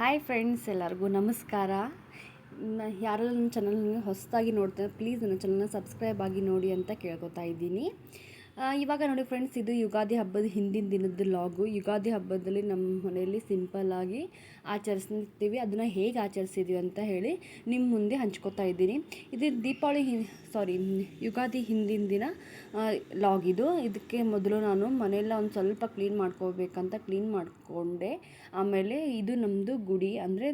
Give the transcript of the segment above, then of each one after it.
Hi friends ಎಲ್ಲರಿಗೂ ನಮಸ್ಕಾರ. ಯಾರೆಲ್ಲ ನನ್ನ ಚಾನಲ್ನ ಹೊಸದಾಗಿ ನೋಡ್ತಾರೆ ಪ್ಲೀಸ್ ನನ್ನ ಚಾನಲ್ನ ಸಬ್ಸ್ಕ್ರೈಬ್ ಆಗಿ ನೋಡಿ ಅಂತ ಕೇಳ್ಕೊತಾ ಇದ್ದೀನಿ. ಇವಾಗ ನೋಡಿ ಫ್ರೆಂಡ್ಸ್ ಇದು ಯುಗಾದಿ ಹಬ್ಬದ ಹಿಂದಿನ ದಿನದ ಲಾಗು ಯುಗಾದಿ ಹಬ್ಬದಲ್ಲಿ ನಮ್ಮ ಮನೆಯಲ್ಲಿ ಸಿಂಪಲ್ಲಾಗಿ ಆಚರಿಸ್ತೀವಿ. ಅದನ್ನು ಹೇಗೆ ಆಚರಿಸಿದ್ವಿ ಅಂತ ಹೇಳಿ ನಿಮ್ಮ ಮುಂದೆ ಹಂಚ್ಕೋತಾ ಇದ್ದೀನಿ. ಇದು ದೀಪಾವಳಿ ಸಾರಿ ಯುಗಾದಿ ಹಿಂದಿನ ದಿನ ಲಾಗ್ ಇದು. ಇದಕ್ಕೆ ಮೊದಲು ನಾನು ಮನೆಯೆಲ್ಲ ಒಂದು ಸ್ವಲ್ಪ ಕ್ಲೀನ್ ಮಾಡ್ಕೋಬೇಕಂತ ಕ್ಲೀನ್ ಮಾಡಿಕೊಂಡೆ. ಆಮೇಲೆ ಇದು ನಮ್ಮದು ಗುಡಿ, ಅಂದರೆ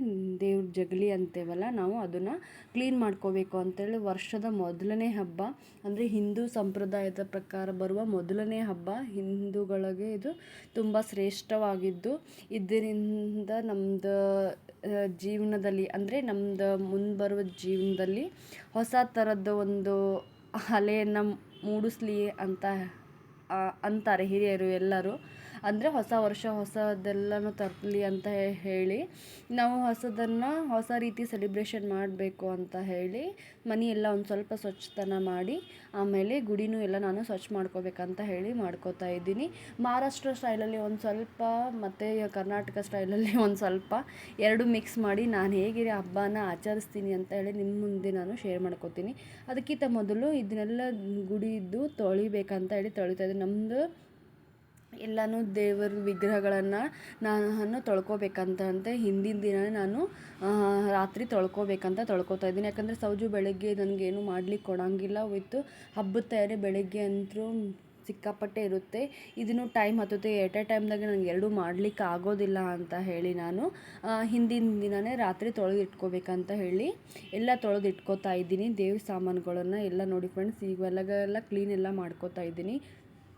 ದೇವ್ರ ಜಗಲಿ ಅಂತೇವಲ್ಲ, ನಾವು ಅದನ್ನು ಕ್ಲೀನ್ ಮಾಡ್ಕೋಬೇಕು ಅಂತೇಳಿ ವರ್ಷದ ಮೊದಲನೇ ಹಬ್ಬ, ಅಂದರೆ ಹಿಂದೂ ಸಂಪ್ರದಾಯದ ಪ್ರಕಾರ ಬರುವ ಮೊದಲನೇ ಹಬ್ಬ, ಹಿಂದೂಗಳಿಗೆ ಇದು ತುಂಬ ಶ್ರೇಷ್ಠವಾಗಿದ್ದು. ಇದರಿಂದ ನಮ್ಮದು ಜೀವನದಲ್ಲಿ, ಅಂದರೆ ನಮ್ಮದು ಮುಂದೆ ಬರುವ ಜೀವನದಲ್ಲಿ ಹೊಸ ಥರದ ಒಂದು ಅಲೆಯನ್ನು ಮೂಡಿಸ್ಲಿ ಅಂತ ಅಂತಾರೆ ಹಿರಿಯರು ಎಲ್ಲರೂ. ಅಂದರೆ ಹೊಸ ವರ್ಷ ಹೊಸದೆಲ್ಲನೂ ತರಲಿ ಅಂತ ಹೇಳಿ. ನಾವು ಹೊಸದನ್ನು ಹೊಸ ರೀತಿ ಸೆಲೆಬ್ರೇಷನ್ ಮಾಡಬೇಕು ಅಂತ ಹೇಳಿ ಮನೆ ಎಲ್ಲ ಒಂದು ಸ್ವಲ್ಪ ಸ್ವಚ್ಛತನ ಮಾಡಿ, ಆಮೇಲೆ ಗುಡಿನೂ ಎಲ್ಲ ನಾನು ಸ್ವಚ್ಛ ಮಾಡ್ಕೋಬೇಕಂತ ಹೇಳಿ ಮಾಡ್ಕೋತಾ ಇದ್ದೀನಿ. ಮಹಾರಾಷ್ಟ್ರ ಸ್ಟೈಲಲ್ಲಿ ಒಂದು ಸ್ವಲ್ಪ ಮತ್ತು ಕರ್ನಾಟಕ ಸ್ಟೈಲಲ್ಲಿ ಒಂದು ಸ್ವಲ್ಪ ಎರಡು ಮಿಕ್ಸ್ ಮಾಡಿ ನಾನು ಹೇಗೆ ಹಬ್ಬನ ಆಚರಿಸ್ತೀನಿ ಅಂತ ಹೇಳಿ ನಿಮ್ಮ ಮುಂದೆ ನಾನು ಶೇರ್ ಮಾಡ್ಕೋತೀನಿ. ಅದಕ್ಕಿಂತ ಮೊದಲು ಇದನ್ನೆಲ್ಲ ಗುಡಿದ್ದು ತೊಳಿಬೇಕಂತ ಹೇಳಿ ತೊಳಿತಾ ಇದ್ದೀನಿ. ನಮ್ಮದು ಎಲ್ಲನೂ ದೇವರ ವಿಗ್ರಹಗಳನ್ನು ನಾನು ತೊಳ್ಕೊಬೇಕಂತ ಅಂತ ಹಿಂದಿನ ದಿನ ನಾನು ರಾತ್ರಿ ತೊಳ್ಕೊಬೇಕಂತ ತೊಳ್ಕೊತಾ ಇದ್ದೀನಿ. ಯಾಕಂದರೆ ಸೌಜು ಬೆಳಗ್ಗೆ ನನಗೇನು ಮಾಡ್ಲಿಕ್ಕೆ ಕೊಡಂಗಿಲ್ಲ. ವಿತ್ತು ಹಬ್ಬದ ತಯಾರಿ ಬೆಳಗ್ಗೆ ಅಂತೂ ಸಿಕ್ಕಾಪಟ್ಟೆ ಇರುತ್ತೆ. ಇದನ್ನು ಟೈಮ್ ಹತ್ತುತ್ತೆ ಎಟ್ ಎ ಟೈಮ್ದಾಗ ನನಗೆ ಎರಡೂ ಮಾಡ್ಲಿಕ್ಕೆ ಆಗೋದಿಲ್ಲ ಅಂತ ಹೇಳಿ ನಾನು ಹಿಂದಿನ ದಿನವೇ ರಾತ್ರಿ ತೊಳೆದು ಇಟ್ಕೋಬೇಕಂತ ಹೇಳಿ ಎಲ್ಲ ತೊಳೆದು ಇಟ್ಕೋತಾ ಇದ್ದೀನಿ. ದೇವ್ರ ಸಾಮಾನುಗಳನ್ನು ಎಲ್ಲ ನೋಡಿ ಫ್ರೆಂಡ್ಸ್ ಇವೆಲ್ಲ ಕ್ಲೀನ್ ಎಲ್ಲ ಮಾಡ್ಕೋತಾ ಇದ್ದೀನಿ.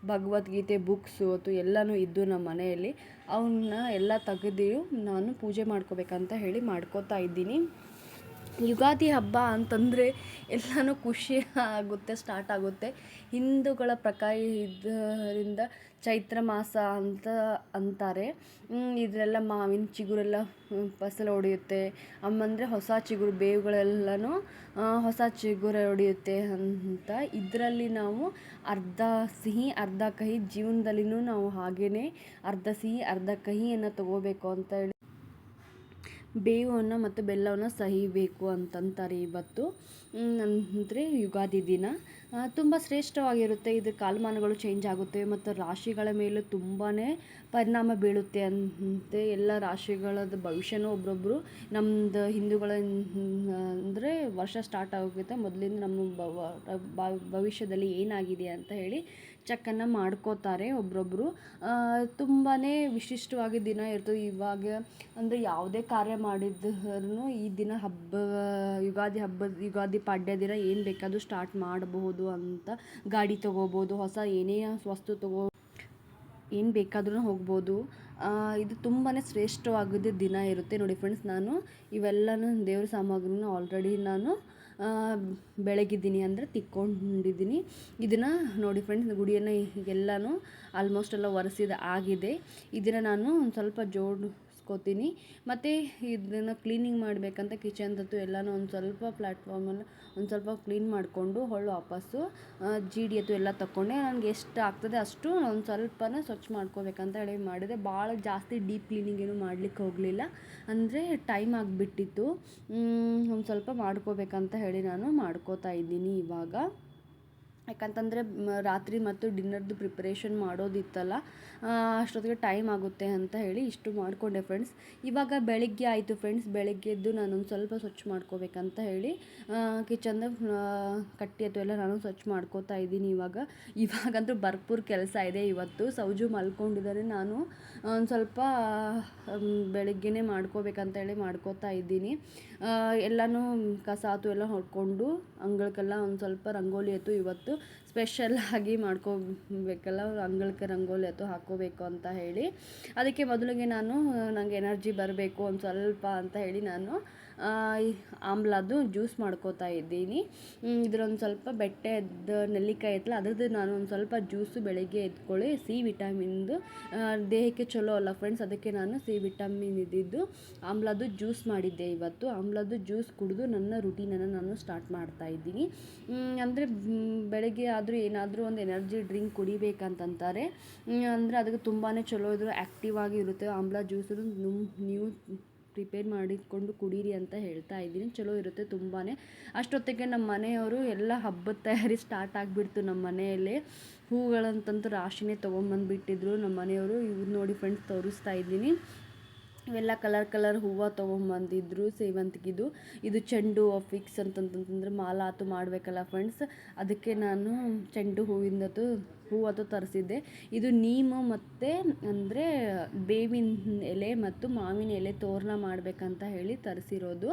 ಭಗವದ್ಗೀತೆ, ಬುಕ್ಸು ಅಥವಾ ಎಲ್ಲನೂ ಇದ್ದು ನಮ್ಮ ಮನೆಯಲ್ಲಿ ಅವನ್ನ ಎಲ್ಲ ತೆಗೆದು ನಾನು ಪೂಜೆ ಮಾಡ್ಕೋಬೇಕಂತ ಹೇಳಿ ಮಾಡ್ಕೋತಾ ಇದ್ದೀನಿ. ಯುಗಾದಿ ಹಬ್ಬ ಅಂತಂದರೆ ಎಲ್ಲನೂ ಖುಷಿ ಆಗುತ್ತೆ ಸ್ಟಾರ್ಟ್ ಆಗುತ್ತೆ. ಹಿಂದೂಗಳ ಪ್ರಕಾರ ಇದರಿಂದ ಚೈತ್ರ ಮಾಸ ಅಂತ ಅಂತಾರೆ. ಇದರೆಲ್ಲ ಮಾವಿನ ಚಿಗುರೆಲ್ಲ ಫಸಲು ಹೊಡೆಯುತ್ತೆ ಅಮ್ಮಂದರೆ ಹೊಸ ಚಿಗುರು, ಬೇವುಗಳೆಲ್ಲನೂ ಹೊಸ ಚಿಗುರು ಹೊಡೆಯುತ್ತೆ ಅಂತ. ಇದರಲ್ಲಿ ನಾವು ಅರ್ಧ ಸಿಹಿ, ಅರ್ಧ ಕಹಿ, ಜೀವನದಲ್ಲಿನೂ ನಾವು ಹಾಗೇ ಅರ್ಧ ಸಿಹಿ, ಅರ್ಧ ಕಹಿಯನ್ನು ತಗೋಬೇಕು ಅಂತ ಹೇಳಿ ಬೇವನ್ನು ಮತ್ತು ಬೆಲ್ಲವನ್ನು ಸಹಿಬೇಕು ಅಂತಂತಾರೆ ಇವತ್ತು ಅಂದರೆ ಯುಗಾದಿ ದಿನ. ತುಂಬ ಶ್ರೇಷ್ಠವಾಗಿರುತ್ತೆ. ಇದು ಕಾಲಮಾನಗಳು ಚೇಂಜ್ ಆಗುತ್ತೆ ಮತ್ತು ರಾಶಿಗಳ ಮೇಲೆ ತುಂಬಾ ಪರಿಣಾಮ ಬೀಳುತ್ತೆ ಅಂತೆ ಎಲ್ಲ ರಾಶಿಗಳದ್ದು ಭವಿಷ್ಯನೂ ಒಬ್ಬೊಬ್ಬರು ನಮ್ಮದು ಹಿಂದೂಗಳ ಅಂದರೆ ವರ್ಷ ಸ್ಟಾರ್ಟ್ ಆಗುತ್ತೆ ಮೊದಲಿಂದ ನಮ್ಮ ಭವ, ಭವಿಷ್ಯದಲ್ಲಿ ಏನಾಗಿದೆ ಅಂತ ಹೇಳಿ ಚೆಕ್ಕನ್ನು ಮಾಡ್ಕೋತಾರೆ ಒಬ್ರೊಬ್ಬರು ತುಂಬಾ ವಿಶಿಷ್ಟವಾಗಿ ದಿನ ಇರ್ತದೆ. ಇವಾಗ ಅಂದರೆ ಯಾವುದೇ ಕಾರ್ಯ ಮಾಡಿದ್ರು ಈ ದಿನ ಹಬ್ಬ, ಯುಗಾದಿ ಹಬ್ಬದ ಯುಗಾದಿ ಪಾಡ್ಯ ದಿನ ಏನು ಬೇಕಾದರೂ ಸ್ಟಾರ್ಟ್ ಮಾಡಬಹುದು ಅಂತ. ಗಾಡಿ ತೊಗೋಬೋದು, ಹೊಸ ಏನೇ ವಸ್ತು ತಗೋ, ಏನು ಬೇಕಾದ್ರೂ ಹೋಗ್ಬೋದು. ಇದು ತುಂಬಾ ಶ್ರೇಷ್ಠವಾಗಿದ್ದ ದಿನ ಇರುತ್ತೆ. ನೋಡಿ ಫ್ರೆಂಡ್ಸ್ ನಾನು ಇವೆಲ್ಲನೂ ದೇವ್ರ ಸಾಮಗ್ರಿನ ಆಲ್ರೆಡಿ ನಾನು ಬೆಳಗಿದ್ದೀನಿ ಅಂದರೆ ತಿಕ್ಕೊಂಡಿದ್ದೀನಿ. ಇದನ್ನು ನೋಡಿ ಫ್ರೆಂಡ್ಸ್ ಗುಡಿಯನ್ನು ಎಲ್ಲನೂ ಆಲ್ಮೋಸ್ಟ್ ಎಲ್ಲ ಒರೆಸಿದ ಆಗಿದೆ. ಇದನ್ನು ನಾನು ಒಂದು ಸ್ವಲ್ಪ ಜೋಡಿಸ್ಕೋತೀನಿ ಮತ್ತು ಇದನ್ನು ಕ್ಲೀನಿಂಗ್ ಮಾಡಬೇಕಂತ ಕಿಚನ್ದತ್ತು ಎಲ್ಲನೂ ಒಂದು ಸ್ವಲ್ಪ ಪ್ಲ್ಯಾಟ್ಫಾರ್ಮನ್ನು ಒಂದು ಸ್ವಲ್ಪ ಕ್ಲೀನ್ ಮಾಡಿಕೊಂಡು ಹೊಳ್ಳು ವಾಪಸ್ಸು. ಜಿ ಜೀಡಿ ಅದು ಎಲ್ಲ ತಗೊಂಡೆ ನನಗೆ ಎಷ್ಟು ಆಗ್ತದೆ ಅಷ್ಟು ಒಂದು ಸ್ವಲ್ಪನೇ ಸ್ವಚ್ಛ ಮಾಡ್ಕೋಬೇಕಂತ ಹೇಳಿ ಮಾಡಿದೆ. ಭಾಳ ಜಾಸ್ತಿ ಡೀಪ್ ಕ್ಲೀನಿಂಗ್ ಏನು ಮಾಡ್ಲಿಕ್ಕೆ ಹೋಗಲಿಲ್ಲ. ಅಂದರೆ ಟೈಮ್ ಆಗಿಬಿಟ್ಟಿತ್ತು. ಒಂದು ಸ್ವಲ್ಪ ಮಾಡ್ಕೋಬೇಕಂತ ಹೇಳಿ ನಾನು ಮಾಡ್ಕೋತಾ ಇದ್ದೀನಿ ಇವಾಗ. ಯಾಕಂತಂದರೆ ರಾತ್ರಿ ಮತ್ತು ಡಿನ್ನರ್ದು ಪ್ರಿಪ್ರೇಷನ್ ಮಾಡೋದಿತ್ತಲ್ಲ ಅಷ್ಟೊತ್ತಿಗೆ ಟೈಮ್ ಆಗುತ್ತೆ ಅಂತ ಹೇಳಿ ಇಷ್ಟು ಮಾಡಿಕೊಂಡೆ ಫ್ರೆಂಡ್ಸ್. ಇವಾಗ ಬೆಳಿಗ್ಗೆ ಆಯಿತು ಫ್ರೆಂಡ್ಸ್, ಬೆಳಗ್ಗೆ ಎದ್ದು ನಾನೊಂದು ಸ್ವಲ್ಪ ಸ್ವಚ್ಛ ಮಾಡ್ಕೋಬೇಕಂತ ಹೇಳಿ ಕಿಚನ್ದ ಕಟ್ಟಿ ಅಥವಾ ಎಲ್ಲ ನಾನು ಸ್ವಚ್ಛ ಮಾಡ್ಕೋತಾ ಇದ್ದೀನಿ ಇವಾಗ. ಇವಾಗಂತೂ ಭರ್ಪೂರ್ ಕೆಲಸ ಇದೆ ಇವತ್ತು. ಸೌಜು ಮಲ್ಕೊಂಡಿದ್ದಾರೆ. ನಾನು ಒಂದು ಸ್ವಲ್ಪ ಬೆಳಿಗ್ಗೆನೇ ಮಾಡ್ಕೋಬೇಕಂತ ಹೇಳಿ ಮಾಡ್ಕೋತಾ ಇದ್ದೀನಿ. ಎಲ್ಲನೂ ಕಸ ಆತು ಎಲ್ಲ ಹೊಡ್ಕೊಂಡು, ಅಂಗಳಕ್ಕೆಲ್ಲ ಒಂದು ಸ್ವಲ್ಪ ರಂಗೋಲಿ ಆಯ್ತು ಇವತ್ತು. ಸ್ಪೆಷಲ್ ಆಗಿ ಮಾಡ್ಕೋಬೇಕಲ್ಲ ಅಂಗಳಕ್ಕೆ ರಂಗೋಲಿ ಅಥವಾ ಹಾಕೋಬೇಕು ಅಂತ ಹೇಳಿ. ಅದಕ್ಕೆ ಮೊದಲಿಗೆ ನಾನು ನನಗೆ ಎನರ್ಜಿ ಬರಬೇಕು ಒಂದು ಸ್ವಲ್ಪ ಅಂತ ಹೇಳಿ ನಾನು ಆಮ್ಲದ್ದು ಜ್ಯೂಸ್ ಮಾಡ್ಕೋತಾ ಇದ್ದೀನಿ. ಇದ್ರೊಂದು ಸ್ವಲ್ಪ ಬೆಟ್ಟದ ನೆಲ್ಲಿಕಾಯಿ ಐತಲ್ಲ, ಅದ್ರದ್ದು ನಾನು ಒಂದು ಸ್ವಲ್ಪ ಜ್ಯೂಸು ಬೆಳಗ್ಗೆ ಎದ್ಕೊಳ್ಳಿ ಸಿ ವಿಟಮಿನ್ದು ದೇಹಕ್ಕೆ ಚಲೋ ಅಲ್ಲ ಫ್ರೆಂಡ್ಸ್ ಅದಕ್ಕೆ ನಾನು ಸಿ ವಿಟಮಿನ್ ಇದ್ದಿದ್ದು. ಆಮ್ಲದ್ದು ಜ್ಯೂಸ್ ಮಾಡಿದ್ದೆ ಇವತ್ತು. ಆಮ್ಲದ್ದು ಜ್ಯೂಸ್ ಕುಡಿದು ನನ್ನ ರುಟೀನನ್ನು ನಾನು ಸ್ಟಾರ್ಟ್ ಮಾಡ್ತಾ ಇದ್ದೀನಿ. ಅಂದರೆ ಬೆಳಗ್ಗೆ ಆದರೂ ಏನಾದರೂ ಒಂದು ಎನರ್ಜಿ ಡ್ರಿಂಕ್ ಕುಡಿಬೇಕಂತಂತಾರೆ. ಅಂದರೆ, ಅದಕ್ಕೆ ತುಂಬಾ ಚಲೋ ಇದ್ರು ಆ್ಯಕ್ಟಿವ್ ಆಗಿ ಇರುತ್ತೆ. ಆಮ್ಲ ಜ್ಯೂಸು ನೀವು ಪ್ರಿಪೇರ್ ಮಾಡಿಕೊಂಡು ಕುಡೀರಿ ಅಂತ ಹೇಳ್ತಾ ಇದ್ದೀನಿ. ಚಲೋ ಇರುತ್ತೆ ತುಂಬಾ ಅಷ್ಟೊತ್ತಿಗೆ ನಮ್ಮ ಮನೆಯವರು ಎಲ್ಲ ಹಬ್ಬದ ತಯಾರಿ ಸ್ಟಾರ್ಟ್ ಆಗಿಬಿಡ್ತು ನಮ್ಮ ಮನೆಯಲ್ಲಿ. ಹೂಗಳಂತಂತೂ ರಾಶಿನೇ ತೊಗೊಂಬಂದುಬಿಟ್ಟಿದ್ರು ನಮ್ಮ ಮನೆಯವರು. ಇವ್ರು ನೋಡಿ ಫ್ರೆಂಡ್ಸ್ ತೋರಿಸ್ತಾ ಇದ್ದೀನಿ. ಇವೆಲ್ಲ ಕಲರ್ ಕಲರ್ ಹೂವು ತೊಗೊಂಬಂದಿದ್ರು ಸೇವಂತಿಗೆದು. ಇದು ಚೆಂಡು ಹೂವು ಫಿಕ್ಸ್ ಅಂತಂತಂದ್ರೆ ಮಾಲ ಆತು ಮಾಡಬೇಕಲ್ಲ ಫ್ರೆಂಡ್ಸ್ ಅದಕ್ಕೆ ನಾನು ಚೆಂಡು ಹೂವಿಂದದು ಹೂವತ್ತು ತರಿಸಿದ್ದೆ. ಇದು ನೀಮು ಮತ್ತು ಅಂದರೆ ಬೇವಿನ ಎಲೆ ಮತ್ತು ಮಾವಿನ ಎಲೆ ತೋರಣ ಮಾಡಬೇಕಂತ ಹೇಳಿ ತರಿಸಿರೋದು.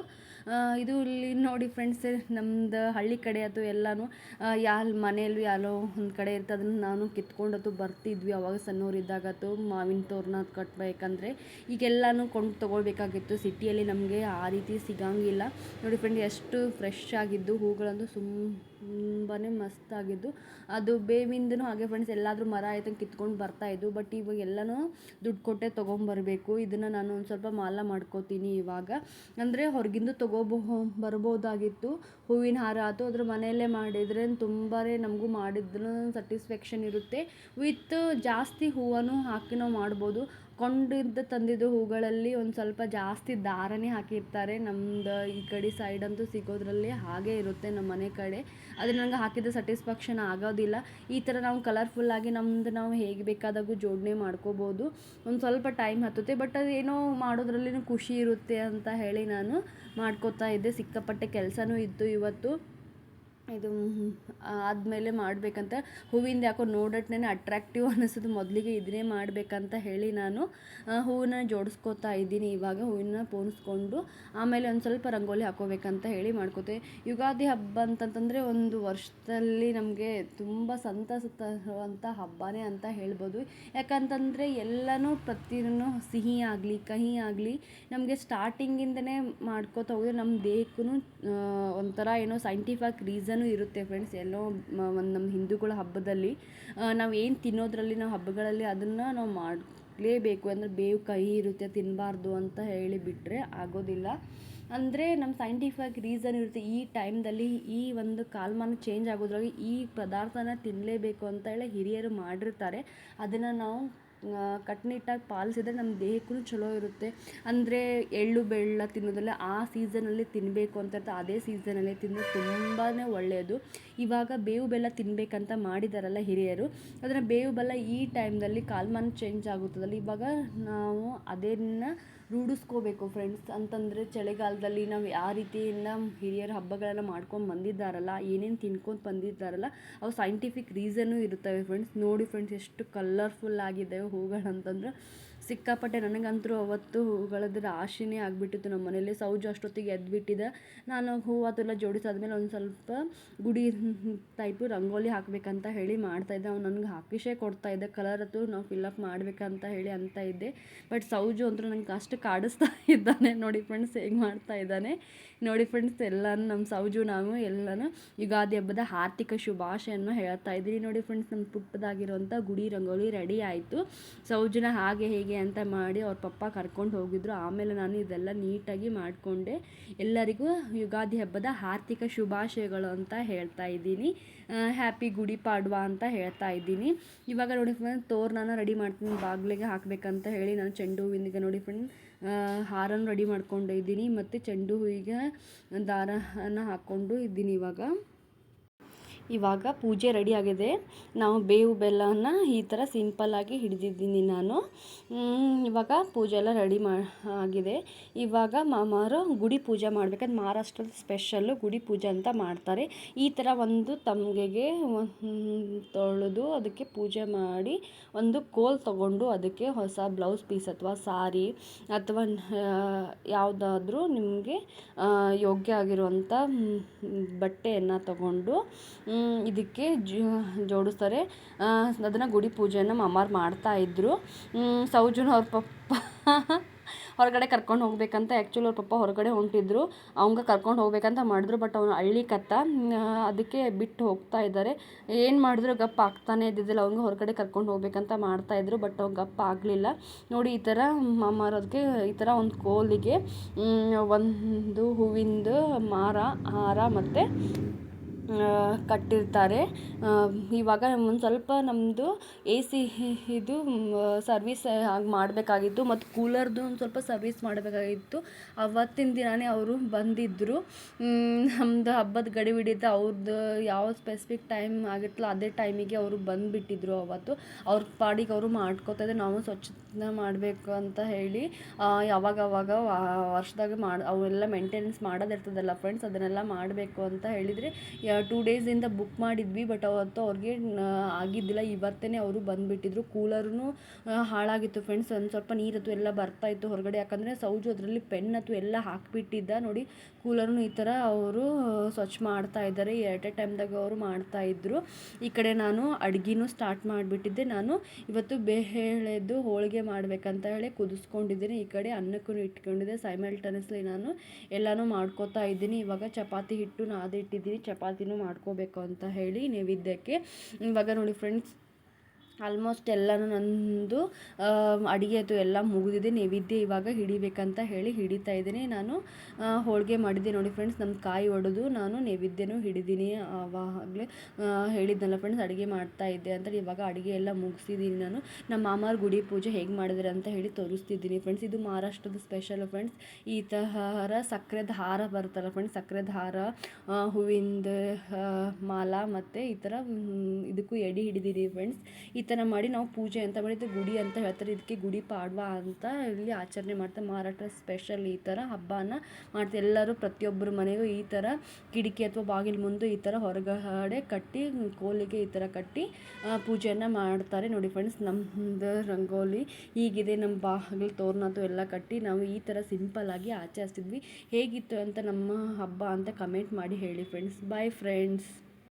ಇದು ಇಲ್ಲಿ ನೋಡಿ ಫ್ರೆಂಡ್ಸ್ ನಮ್ದು ಹಳ್ಳಿ ಕಡೆ ಅದು ಎಲ್ಲಾನು ಯಾಲ್ ಮನೆಯಲ್ಲಿ ಯಾಲೋ ಒಂದು ಕಡೆ ಇರ್ತದೆ ಅದನ್ನು ನಾನು ಅದು ಬರ್ತಿದ್ವಿ ಅವಾಗ ಸಣ್ಣವರಿದ್ದಾಗತ್ತು ಮಾವಿನ ತೋರಣ ಕಟ್ಟಬೇಕಂದ್ರೆ ಈಗೆಲ್ಲನೂ ಕೊಂಡು ತೊಗೊಳ್ಬೇಕಾಗಿತ್ತು. ಸಿಟಿಯಲ್ಲಿ ನಮಗೆ ಆ ರೀತಿ ಸಿಗಂಗಿಲ್ಲ. ನೋಡಿ ಫ್ರೆಂಡ್ ಎಷ್ಟು ಫ್ರೆಶ್ ಆಗಿದ್ದು ಹೂಗಳಂತೂ ಸುಮ್ ತುಂಬಾ ಮಸ್ತಾಗಿದ್ದು ಅದು ಬೇವಿಂದನೂ ಹಾಗೆ ಫ್ರೆಂಡ್ಸ್ ಎಲ್ಲಾದರೂ ಮರ ಆಯ್ತು ಕಿತ್ಕೊಂಡು ಬರ್ತಾಯಿದ್ದು ಬಟ್ ಇವಾಗ ಎಲ್ಲನೂ ದುಡ್ಡು ಕೊಟ್ಟೆ ತೊಗೊಂಬರಬೇಕು. ಇದನ್ನು ನಾನು ಒಂದು ಸ್ವಲ್ಪ ಮಾಲ ಮಾಡ್ಕೋತೀನಿ ಇವಾಗ. ಅಂದರೆ ಹೊರಗಿಂದ ತೊಗೋಬೋ ಬರ್ಬೋದಾಗಿತ್ತು. ಹೂವಿನ ಹಾರ ಆಯ್ತು ಅದ್ರ ಮನೆಯಲ್ಲೇ ಮಾಡಿದರೆ ತುಂಬಾ ನಮಗೂ ಮಾಡಿದ್ರು ಸ್ಯಾಟಿಸ್ಫ್ಯಾಕ್ಷನ್ ಇರುತ್ತೆ. ವಿತ್ ಜಾಸ್ತಿ ಹೂವನ್ನು ಹಾಕಿ ನಾವು ಮಾಡ್ಬೋದು. ಕೊಂಡಿದ್ದು ತಂದಿದ್ದು ಹೂಗಳಲ್ಲಿ ಒಂದು ಸ್ವಲ್ಪ ಜಾಸ್ತಿ ದಾರನೇ ಹಾಕಿರ್ತಾರೆ. ನಮ್ದು ಈ ಕಡೆ ಸೈಡ್ ಅಂತೂ ಸಿಗೋದ್ರಲ್ಲಿ ಹಾಗೆ ಇರುತ್ತೆ ನಮ್ಮ ಮನೆ ಕಡೆ. ಅದು ನಂಗೆ ಹಾಕಿದ ಸ್ಯಾಟಿಸ್ಫ್ಯಾಕ್ಷನ್ ಆಗೋದಿಲ್ಲ. ಈ ಥರ ನಾವು ಕಲರ್ಫುಲ್ಲಾಗಿ ನಮ್ದು ನಾವು ಹೇಗೆ ಬೇಕಾದಾಗೂ ಜೋಡಣೆ ಮಾಡ್ಕೋಬೋದು. ಒಂದು ಸ್ವಲ್ಪ ಟೈಮ್ ಹತ್ತುತ್ತೆ ಬಟ್ ಅದೇನೋ ಏನೋ ಮಾಡೋದ್ರಲ್ಲಿ ಖುಷಿ ಇರುತ್ತೆ ಅಂತ ಹೇಳಿ ನಾನು ಮಾಡ್ಕೋತಾ ಇದ್ದೆ. ಸಿಕ್ಕಾಪಟ್ಟೆ ಕೆಲಸನೂ ಇತ್ತು ಇವತ್ತು. ಇದು ಆದಮೇಲೆ ಮಾಡಬೇಕಂತ ಹೂವಿಂದ ಯಾಕೋ ನೋಡಟ್ನೇ ಅಟ್ರಾಕ್ಟಿವ್ ಅನ್ನಿಸೋದು ಮೊದಲಿಗೆ ಇದನ್ನೇ ಮಾಡಬೇಕಂತ ಹೇಳಿ ನಾನು ಹೂವನ್ನ ಜೋಡಿಸ್ಕೋತಾ ಇದ್ದೀನಿ ಇವಾಗ, ಹೂವಿನ ಪೋಣಿಸ್ಕೊಂಡು. ಆಮೇಲೆ ಒಂದು ಸ್ವಲ್ಪ ರಂಗೋಲಿ ಹಾಕೋಬೇಕಂತ ಹೇಳಿ ಮಾಡ್ಕೋತೆ. ಯುಗಾದಿ ಹಬ್ಬ ಅಂತಂತಂದರೆ ಒಂದು ವರ್ಷದಲ್ಲಿ ನಮಗೆ ತುಂಬ ಸಂತಸ ತರುವಂಥ ಹಬ್ಬನೇ ಅಂತ ಹೇಳ್ಬೋದು. ಯಾಕಂತಂದರೆ ಎಲ್ಲನೂ ಪ್ರತಿಯೂ ಸಿಹಿ ಆಗಲಿ, ಕಹಿ ಆಗಲಿ, ನಮಗೆ ಸ್ಟಾರ್ಟಿಂಗಿಂದನೇ ಮಾಡ್ಕೋತಾ ಹೋದರೆ ನಮ್ಮ ದೇಹಕ್ಕೂ ಒಂಥರ ಏನೋ ಸೈಂಟಿಫಿಕ್ ರೀಸನ್ ಇರುತ್ತೆ ಫ್ರೆಂಡ್ಸ್ ಎಲ್ಲೋ ಒಂದು ನಮ್ಮ ಹಿಂದೂಗಳ ಹಬ್ಬದಲ್ಲಿ ನಾವು ಏನು ತಿನ್ನೋದ್ರಲ್ಲಿ ನಾವು ಹಬ್ಬಗಳಲ್ಲಿ ಅದನ್ನು ನಾವು ಮಾಡಲೇಬೇಕು. ಅಂದರೆ ಬೇವು ಕಹಿ ಇರುತ್ತೆ ತಿನ್ನಬಾರ್ದು ಅಂತ ಹೇಳಿ ಬಿಟ್ಟರೆ ಆಗೋದಿಲ್ಲ. ಅಂದರೆ ನಮ್ಮ ಸೈಂಟಿಫಿಕ್ ರೀಸನ್ ಇರುತ್ತೆ ಈ ಟೈಮ್ದಲ್ಲಿ ಈ ಒಂದು ಕಾಲಮಾನ ಚೇಂಜ್ ಆಗೋದ್ರೊಳಗೆ ಈ ಪದಾರ್ಥನ ತಿನ್ನಲೇಬೇಕು ಅಂತ ಹೇಳಿ ಹಿರಿಯರು ಮಾಡಿರ್ತಾರೆ. ಅದನ್ನು ನಾವು ಕಟ್ಟುನಿಟ್ಟಾಗಿ ಪಾಲಿಸಿದ್ರೆ ನಮ್ಮ ದೇಹಕ್ಕೂ ಚಲೋ ಇರುತ್ತೆ. ಅಂದರೆ ಎಳ್ಳು ಬೆಲ್ಲ ತಿನ್ನೋದಲ್ಲ ಆ ಸೀಸನಲ್ಲಿ ತಿನ್ನಬೇಕು ಅಂತ ಇರುತ್ತೆ. ಅದೇ ಸೀಸನಲ್ಲಿ ತಿಂದು ತುಂಬಾ ಒಳ್ಳೆಯದು ಇವಾಗ ಬೇವು ಬೆಲ್ಲ ತಿನ್ನಬೇಕಂತ ಮಾಡಿದಾರಲ್ಲ ಹಿರಿಯರು. ಅದನ್ನು ಬೇವು ಬೆಲ್ಲ ಈ ಟೈಮ್ದಲ್ಲಿ ಕಾಲಮಾನ ಚೇಂಜ್ ಆಗುತ್ತದಲ್ಲ. ಇವಾಗ ನಾವು ಅದನ್ನು ರೂಢಿಸ್ಕೋಬೇಕು ಫ್ರೆಂಡ್ಸ್ ಅಂತಂದರೆ ಚಳಿಗಾಲದಲ್ಲಿ ನಾವು ಯಾವ ರೀತಿಯಿಂದ ಹಿರಿಯರ ಹಬ್ಬಗಳನ್ನು ಮಾಡ್ಕೊಂಡು ಬಂದಿದ್ದಾರಲ್ಲ, ಏನೇನು ತಿನ್ಕೊಂಡು ಬಂದಿದ್ದಾರಲ್ಲ, ಅವು ಸೈಂಟಿಫಿಕ್ ರೀಸನ್ನು ಇರುತ್ತವೆ ಫ್ರೆಂಡ್ಸ್ ನೋಡಿ ಫ್ರೆಂಡ್ಸ್ ಎಷ್ಟು ಕಲರ್ಫುಲ್ ಆಗಿದ್ದಾವೆ ಹೂಗಳು ಅಂತಂದ್ರೆ ಸಿಕ್ಕಾಪಟ್ಟೆ ನನಗಂತೂ ಅವತ್ತು ಹೂಗಳದ್ದು ರಾಶಿನೇ ಆಗಿಬಿಟ್ಟಿತ್ತು ನಮ್ಮ ಮನೇಲಿ ಸೌಜು ಅಷ್ಟೊತ್ತಿಗೆ ಎದ್ದುಬಿಟ್ಟಿದೆ ನಾನು ಹೂವು ಅದೆಲ್ಲ ಜೋಡಿಸಾದ್ಮೇಲೆ ಒಂದು ಸ್ವಲ್ಪ ಗುಡಿ ಟೈಪು ರಂಗೋಲಿ ಹಾಕಬೇಕಂತ ಹೇಳಿ ಮಾಡ್ತಾಯಿದ್ದೆ ಅವ್ನು ನನಗೆ ಹಾಕಿಸೇ ಕೊಡ್ತಾಯಿದ್ದೆ ಕಲರ್ ಅದು ನಾವು ಫಿಲ್ಲಪ್ ಮಾಡಬೇಕಂತ ಹೇಳಿ ಅಂತ ಇದ್ದೆ. ಬಟ್ ಸೌಜು ಅಂತೂ ನಂಗೆ ಅಷ್ಟು ಕಾಡಿಸ್ತಾ ಇದ್ದಾನೆ. ನೋಡಿ ಫ್ರೆಂಡ್ಸ್ ಹೇಗೆ ಮಾಡ್ತಾ ಇದ್ದಾನೆ. ನೋಡಿ ಫ್ರೆಂಡ್ಸ್ ಎಲ್ಲನೂ ನಮ್ಮ ಸೌಜು, ನಾವು ಎಲ್ಲನೂ ಯುಗಾದಿ ಹಬ್ಬದ ಆರ್ಥಿಕ ಶುಭಾಶಯನ್ನು ಹೇಳ್ತಾ ಇದ್ದೀನಿ ನೋಡಿ ಫ್ರೆಂಡ್ಸ್ ನಮ್ಮ ಪುಟ್ಟದಾಗಿರುವಂಥ ಗುಡಿ ರಂಗೋಲಿ ರೆಡಿ ಆಯಿತು. ಸೌಜುನ ಹಾಗೆ ಹೇಗೆ ಅಂತ ಮಾಡಿ ಅವ್ರ ಪಪ್ಪ ಕರ್ಕೊಂಡು ಹೋಗಿದ್ರು. ಆಮೇಲೆ ನಾನು ಇದೆಲ್ಲ ನೀಟಾಗಿ ಮಾಡಿಕೊಂಡೆ. ಎಲ್ಲರಿಗೂ ಯುಗಾದಿ ಹಬ್ಬದ ಆರ್ಥಿಕ ಶುಭಾಶಯಗಳು ಅಂತ ಹೇಳ್ತಾ ಇದ್ದೀನಿ. ಹ್ಯಾಪಿ ಗುಡಿ ಪಾಡ್ವಾ ಅಂತ ಹೇಳ್ತಾ ಇದ್ದೀನಿ. ಇವಾಗ ನೋಡಿ ಫ್ರೆಂಡ್ ತೋರಣನ ರೆಡಿ ಮಾಡ್ತೀನಿ. ಬಾಗಿಲಿಗೆ ಹಾಕಬೇಕಂತ ಹೇಳಿ ನಾನು ಚೆಂಡು ಹೂವಿನಿಗೆ ನೋಡಿ ಫ್ರೆಂಡ್ ಹಾರನ್ನು ರೆಡಿ ಮಾಡ್ಕೊಂಡಿದ್ದೀನಿ ಮತ್ತು ಚೆಂಡು ಹೂವಿಗೆ ದಾರನ ಹಾಕ್ಕೊಂಡು ಇದ್ದೀನಿ ಇವಾಗ. ಇವಾಗ ಪೂಜೆ ರೆಡಿ ಆಗಿದೆ. ನಾವು ಬೇವು ಬೆಲ್ಲನ ಈ ಥರ ಸಿಂಪಲ್ಲಾಗಿ ಹಿಡಿದಿದ್ದೀನಿ ನಾನು. ಇವಾಗ ಪೂಜೆ ಎಲ್ಲ ರೆಡಿ ಮಾ ಆಗಿದೆ. ಇವಾಗ ಮಾಮಾರು ಗುಡಿ ಪೂಜೆ ಮಾಡ್ಬೇಕಂದ್ರೆ ಮಹಾರಾಷ್ಟ್ರದ ಸ್ಪೆಷಲ್ಲು ಗುಡಿ ಪೂಜೆ ಅಂತ ಮಾಡ್ತಾರೆ. ಈ ಥರ ಒಂದು ತಮ್ಗೆಗೆ ತೊಳೆದು ಅದಕ್ಕೆ ಪೂಜೆ ಮಾಡಿ ಒಂದು ಕೋಲ್ ತಗೊಂಡು ಅದಕ್ಕೆ ಹೊಸ ಬ್ಲೌಸ್ ಪೀಸ್ ಅಥವಾ ಸಾರಿ ಅಥವಾ ಯಾವುದಾದ್ರೂ ನಿಮಗೆ ಯೋಗ್ಯ ಆಗಿರುವಂಥ ಬಟ್ಟೆಯನ್ನು ತಗೊಂಡು ಇದಕ್ಕೆ ಜೋಡಿಸ್ತಾರೆ. ಅದನ್ನು ಗುಡಿ ಪೂಜೆಯನ್ನು ಮಾಮಾರು ಮಾಡ್ತಾಯಿದ್ರು ಸೌಜುನ ಅವ್ರ ಪಪ್ಪ ಹೊರಗಡೆ ಕರ್ಕೊಂಡು ಹೋಗ್ಬೇಕಂತ ಆ್ಯಕ್ಚುಲಿ ಅವ್ರ ಪಪ್ಪ ಹೊರಗಡೆ ಹೊಂಟಿದ್ರು. ಅವಂಗೆ ಕರ್ಕೊಂಡು ಹೋಗ್ಬೇಕಂತ ಮಾಡಿದ್ರು ಬಟ್ ಅವನು ಅಳ್ಳಿಕತ್ತ ಅದಕ್ಕೆ ಬಿಟ್ಟು ಹೋಗ್ತಾ ಇದ್ದಾರೆ ಏನು ಮಾಡಿದ್ರು ಗಪ್ಪ ಆಗ್ತಾನೆ ಇದ್ದಿದ್ದಿಲ್ಲ. ಅವ್ನಿಗೆ ಹೊರಗಡೆ ಕರ್ಕೊಂಡು ಹೋಗ್ಬೇಕಂತ ಮಾಡ್ತಾಯಿದ್ರು ಬಟ್ ಅವ್ನು ಗಪ್ಪ ಆಗಲಿಲ್ಲ. ನೋಡಿ, ಈ ಥರ ಮಾಮಾರೋದಕ್ಕೆ ಈ ಥರ ಒಂದು ಕೋಲಿಗೆ ಒಂದು ಹೂವಿಂದು ಮಾರ, ಹಾರ ಮತ್ತು ಕಟ್ಟಿರ್ತಾರೆ. ಇವಾಗ ಒಂದು ಸ್ವಲ್ಪ ನಮ್ಮದು ಎ ಸಿ ಇದು ಸರ್ವಿಸ್ ಆಗಿ ಮಾಡಬೇಕಾಗಿತ್ತು ಮತ್ತು ಕೂಲರ್ದು ಒಂದು ಸ್ವಲ್ಪ ಸರ್ವಿಸ್ ಮಾಡಬೇಕಾಗಿತ್ತು. ಅವತ್ತಿನ ದಿನವೇ ಅವರು ಬಂದಿದ್ದರು ನಮ್ಮದು ಹಬ್ಬದ ಗಡಿ ಹಿಡಿತ ಅವ್ರದ್ದು ಯಾವ ಸ್ಪೆಸಿಫಿಕ್ ಟೈಮ್ ಆಗಿತ್ತಲ್ಲ ಅದೇ ಟೈಮಿಗೆ ಅವರು ಬಂದುಬಿಟ್ಟಿದ್ರು ಅವತ್ತು. ಅವ್ರ ಪಾಡಿಗೆ ಅವರು ಮಾಡ್ಕೋತಿದ್ರೆ ನಾವು ಸ್ವಚ್ಛತೆ ಮಾಡಬೇಕು ಅಂತ ಹೇಳಿ ಯಾವಾಗ ಅವಾಗ ವರ್ಷದಾಗ ಮಾಡಿ, ಅವೆಲ್ಲ ಮೇಂಟೆನೆನ್ಸ್ ಮಾಡೋದಿರ್ತದಲ್ಲ ಫ್ರೆಂಡ್ಸ್ ಅದನ್ನೆಲ್ಲ ಮಾಡಬೇಕು ಅಂತ ಹೇಳಿದರೆ ಟೂ ಡೇಸಿಂದ ಬುಕ್ ಮಾಡಿದ್ವಿ ಬಟ್ ಅವತ್ತು ಅವ್ರಿಗೆ ಆಗಿದ್ದಿಲ್ಲ. ಇವತ್ತೇ ಅವರು ಬಂದುಬಿಟ್ಟಿದ್ರು. ಕೂಲರೂ ಹಾಳಾಗಿತ್ತು ಫ್ರೆಂಡ್ಸ್ ಒಂದು ಸ್ವಲ್ಪ ನೀರತ್ತು ಎಲ್ಲ ಬರ್ತಾ ಇತ್ತು ಹೊರಗಡೆ. ಯಾಕಂದರೆ ಸೌಜು ಅದರಲ್ಲಿ ಪೆನ್ ಅಥವಾ ಎಲ್ಲ ಹಾಕಿಬಿಟ್ಟಿದ್ದ. ನೋಡಿ, ಕೂಲರ್ನು ಈ ಥರ ಅವರು ಸ್ವಚ್ಛ ಮಾಡ್ತಾ ಇದ್ದಾರೆ. ಎಟ್ ಎ ಟೈಮ್ದಾಗ ಅವರು ಮಾಡ್ತಾ ಇದ್ದರು ಈ ಕಡೆ ನಾನು ಅಡುಗೆನೂ ಸ್ಟಾರ್ಟ್ ಮಾಡಿಬಿಟ್ಟಿದ್ದೆ. ನಾನು ಇವತ್ತು ಬೇಳೆದು ಹೋಳಿಗೆ ಮಾಡಬೇಕಂತ ಹೇಳಿ ಕುದಿಸ್ಕೊಂಡಿದ್ದೀನಿ. ಈ ಕಡೆ ಅನ್ನಕ್ಕೂ ಇಟ್ಕೊಂಡಿದ್ದೆ. ಸೈಮಲ್ಟನಸ್ಲಿ ನಾನು ಎಲ್ಲನೂ ಮಾಡ್ಕೋತಾ ಇದ್ದೀನಿ. ಇವಾಗ ಚಪಾತಿ ಹಿಟ್ಟು ನಾದಿಟ್ಟಿದ್ದೀನಿ ಚಪಾತಿನೂ ಮಾಡ್ಕೋಬೇಕು ಅಂತ ಹೇಳಿ ನೈವೇದ್ಯಕ್ಕೆ ಇವಾಗ ನೋಡಿ ಫ್ರೆಂಡ್ಸ್ ಆಲ್ಮೋಸ್ಟ್ ಎಲ್ಲನೂ ನಂದು ಅಡುಗೆ ಅದು ಎಲ್ಲ ಮುಗಿದಿದೆ. ನೈವೇದ್ಯ ಇವಾಗ ಹಿಡಿಬೇಕಂತ ಹೇಳಿ ಹಿಡಿತಾ ಇದ್ದೀನಿ. ನಾನು ಹೋಳಿಗೆ ಮಾಡಿದ್ದೆ ನೋಡಿ ಫ್ರೆಂಡ್ಸ್. ನಮ್ಮ ಕಾಯಿ ಒಡೆದು ನಾನು ನೈವೇದ್ಯನೂ ಹಿಡಿದೀನಿ. ಆವಾಗಲೇ ಹೇಳಿದ್ನಲ್ಲ ಫ್ರೆಂಡ್ಸ್, ಅಡುಗೆ ಮಾಡ್ತಾ ಇದ್ದೆ ಅಂತ. ಇವಾಗ ಅಡುಗೆ ಎಲ್ಲ ಮುಗಿಸಿದ್ದೀನಿ ನಾನು. ನಮ್ಮ ಮಾಮಾರ ಗುಡಿ ಪೂಜೆ ಹೇಗೆ ಮಾಡಿದ್ರೆ ಅಂತ ಹೇಳಿ ತೋರಿಸ್ತಿದ್ದೀನಿ ಫ್ರೆಂಡ್ಸ್. ಇದು ಮಹಾರಾಷ್ಟ್ರದ ಸ್ಪೆಷಲ್ ಫ್ರೆಂಡ್ಸ್. ಈ ಥರ ಸಕ್ಕರೆ ಹಾರ ಬರುತ್ತಲ್ಲ ಫ್ರೆಂಡ್ಸ್, ಸಕ್ಕರೆ ಹಾರ ಹೂವಿಂದ ಮಾಲ ಮತ್ತು ಈ ಥರ ಇದಕ್ಕೂ ಎಡೆ ಹಿಡಿದೀನಿ ಫ್ರೆಂಡ್ಸ್. ಈ ಥರ ಮಾಡಿ ನಾವು ಪೂಜೆ ಅಂತ ಮಾಡಿದ್ದು, ಗುಡಿ ಅಂತ ಹೇಳ್ತಾರೆ. ಇದಕ್ಕೆ ಗುಡಿ ಪಾಡ್ವ ಅಂತ ಇಲ್ಲಿ ಆಚರಣೆ ಮಾಡ್ತಾರೆ. ಮಹಾರಾಷ್ಟ್ರ ಸ್ಪೆಷಲ್ ಈ ಥರ ಹಬ್ಬನ ಮಾಡ್ತಾರೆ. ಎಲ್ಲರೂ ಪ್ರತಿಯೊಬ್ಬರ ಮನೆಗೂ ಈ ಥರ ಕಿಟಕಿ ಅಥವಾ ಬಾಗಿಲು ಮುಂದೆ ಈ ಥರ ಹೊರಗಡೆ ಕಟ್ಟಿ, ಕೋಲಿಗೆ ಈ ಥರ ಕಟ್ಟಿ ಪೂಜೆಯನ್ನು ಮಾಡ್ತಾರೆ. ನೋಡಿ ಫ್ರೆಂಡ್ಸ್ ನಮ್ಮದು ರಂಗೋಲಿ ಹೀಗಿದೆ. ನಮ್ಮ ಬಾಗಿಲು ತೋರಣದ್ದು ಎಲ್ಲ ಕಟ್ಟಿ ನಾವು ಈ ಥರ ಸಿಂಪಲ್ಲಾಗಿ ಆಚರಿಸ್ತಿದ್ವಿ. ಹೇಗಿತ್ತು ಅಂತ ನಮ್ಮ ಹಬ್ಬ ಅಂತ ಕಮೆಂಟ್ ಮಾಡಿ ಹೇಳಿ ಫ್ರೆಂಡ್ಸ್ ಬಾಯ್ ಫ್ರೆಂಡ್ಸ್